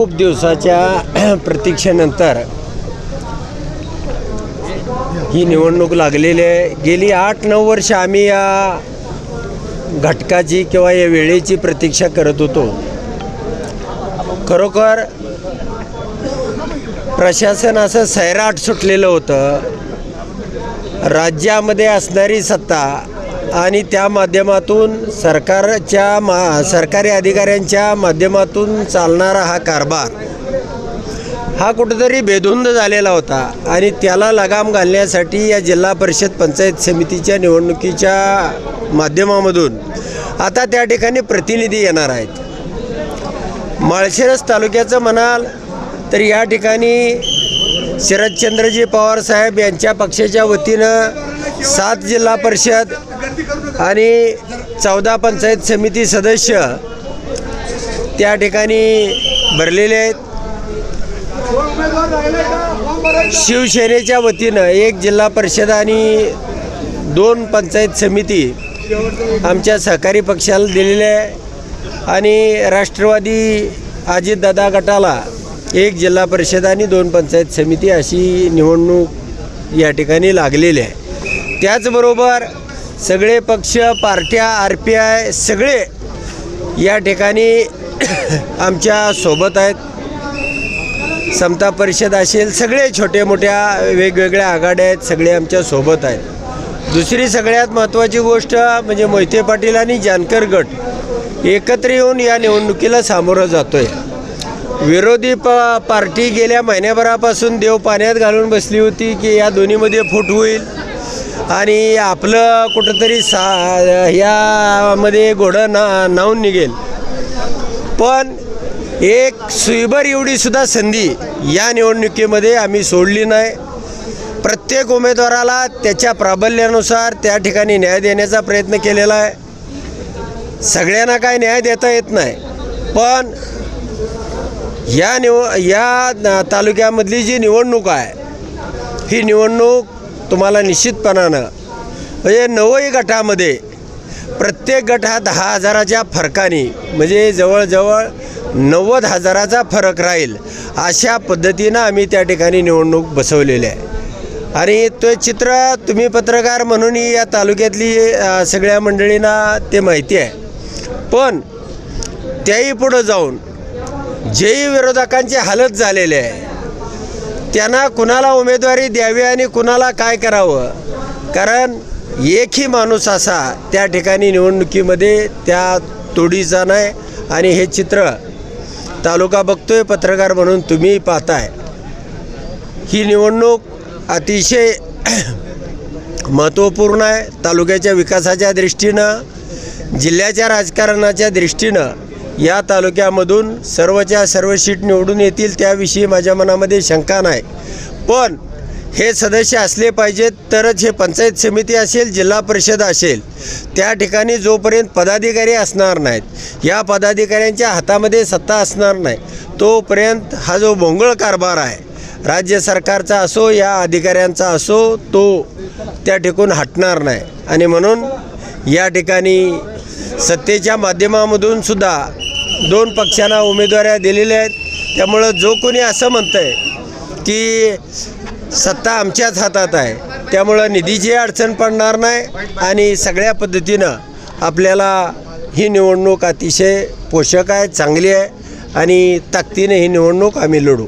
खूप दिवसाच्या प्रतीक्षेनंतर ही निवडणूक लागलेली आहे. गेली आठ नऊ वर्ष आम्ही या घटकाची किंवा या वेळेची प्रतीक्षा करत होतो. खरोखर प्रशासन असं सैराट सुटलेलं होतं. राज्यामध्ये असणारी सत्ता आणि त्या माध्यमातून सरकारच्या मा सरकारी अधिकाऱ्यांच्या माध्यमातून चालणारा हा कारभार हा कुठेतरी बेधुंद झालेला होता आणि त्याला लगाम घालण्यासाठी या जिल्हा परिषद पंचायत समितीच्या निवडणुकीच्या माध्यमामधून आता त्या ठिकाणी प्रतिनिधी येणार आहेत. माळशिरस तालुक्याचं म्हणाल तर या ठिकाणी शरदचंद्रजी पवार साहेब यांच्या पक्षाच्या वतीनं सात जिल्हा परिषद आणि चौदा पंचायत समिती सदस्य त्या ठिकाणी भरलेले आहेत. शिवसेनेच्या वतीनं एक जिल्हा परिषद आणि दोन पंचायत समिती आमच्या सहकारी पक्षाला दिलेल्या आहे. आणि राष्ट्रवादी अजितदादा गटाला एक जिल्हा परिषद आणि दोन पंचायत समिती अशी निवडणूक या ठिकाणी लागलेली आहे. त्याचबरोबर सगळे पक्ष पार्ट्या आर पी आय सगळे या ठिकाणी आमच्यासोबत आहेत. समता परिषद असेल सगळे छोटे मोठ्या वेगवेगळ्या आघाड्या आहेत सगळे आमच्यासोबत आहेत. दुसरी सगळ्यात महत्त्वाची गोष्ट म्हणजे मोहिते पाटील आणि जानकर गट एकत्र येऊन या निवडणुकीला सामोरं जातो आहे विरोधी प पार्टी गेल्या महिन्याभरापासून देव पाण्यात घालून बसली होती की या दोन्हीमध्ये फूट होईल. आणि आपलं कुठंतरी सा ह्यामध्ये घोडं ना नावून निघेल. पण एक सुईभर एवढीसुद्धा संधी या निवडणुकीमध्ये आम्ही सोडली नाही. प्रत्येक उमेदवाराला त्याच्या प्राबल्यानुसार त्या ठिकाणी न्याय देण्याचा प्रयत्न केलेला आहे. सगळ्यांना काय न्याय देता येत नाही. पण या निव या तालुक्यामधली जी निवडणूक आहे ही निवडणूक तुम्हाला निश्चितपणानं म्हणजे नवही गटामध्ये प्रत्येक गट हा दहा हजाराच्या फरकाने म्हणजे जवळजवळ नव्वद हजाराचा फरक राहील अशा पद्धतीनं आम्ही त्या ठिकाणी निवडणूक बसवलेली आहे. आणि ते चित्र तुम्ही पत्रकार म्हणून या तालुक्यातली सगळ्या मंडळींना ते माहिती आहे. पण त्याही पुढं जाऊन जेही विरोधकांची हालत झालेली आहे. त्यांना कुणाला उमेदवारी द्यावी आणि कुणाला काय करावं? कारण एकही माणूस असा त्या ठिकाणी निवडणुकीमध्ये त्या तोडीचा नाही आणि हे चित्र तालुका बघतोय पत्रकार म्हणून तुम्ही पाहताय. ही निवडणूक अतिशय महत्त्वपूर्ण आहे. तालुक्याच्या विकासाच्या दृष्टीनं जिल्ह्याच्या राजकारणाच्या दृष्टीनं या तालुक्यामधून सर्वच्या सर्व सीट निवडून येतील त्याविषयी माझ्या मनामध्ये शंका नाही. पण हे सदस्य असले पाहिजेत तरच हे पंचायत समिती असेल जिल्हा परिषद असेल त्या ठिकाणी जोपर्यंत पदाधिकारी असणार नाहीत या पदाधिकाऱ्यांच्या हातामध्ये सत्ता असणार नाही तोपर्यंत हा जो भोंगळ कारभार आहे राज्य सरकारचा असो या अधिकाऱ्यांचा असो तो त्या ठिकून हटणार नाही. आणि म्हणून या ठिकाणी सत्तेच्या माध्यमामधून सुद्धा दोन पक्षांना उमेदवाऱ्या दिलेल्या आहेत. त्यामुळं जो कोणी असं म्हणतंय की सत्ता आमच्याच हातात आहे त्यामुळं निधीची अडचण पडणार नाही आणि सगळ्या पद्धतीनं आपल्याला ही निवडणूक अतिशय पोषक आहे चांगली आहे आणि ताकदीने ही निवडणूक आम्ही लढू.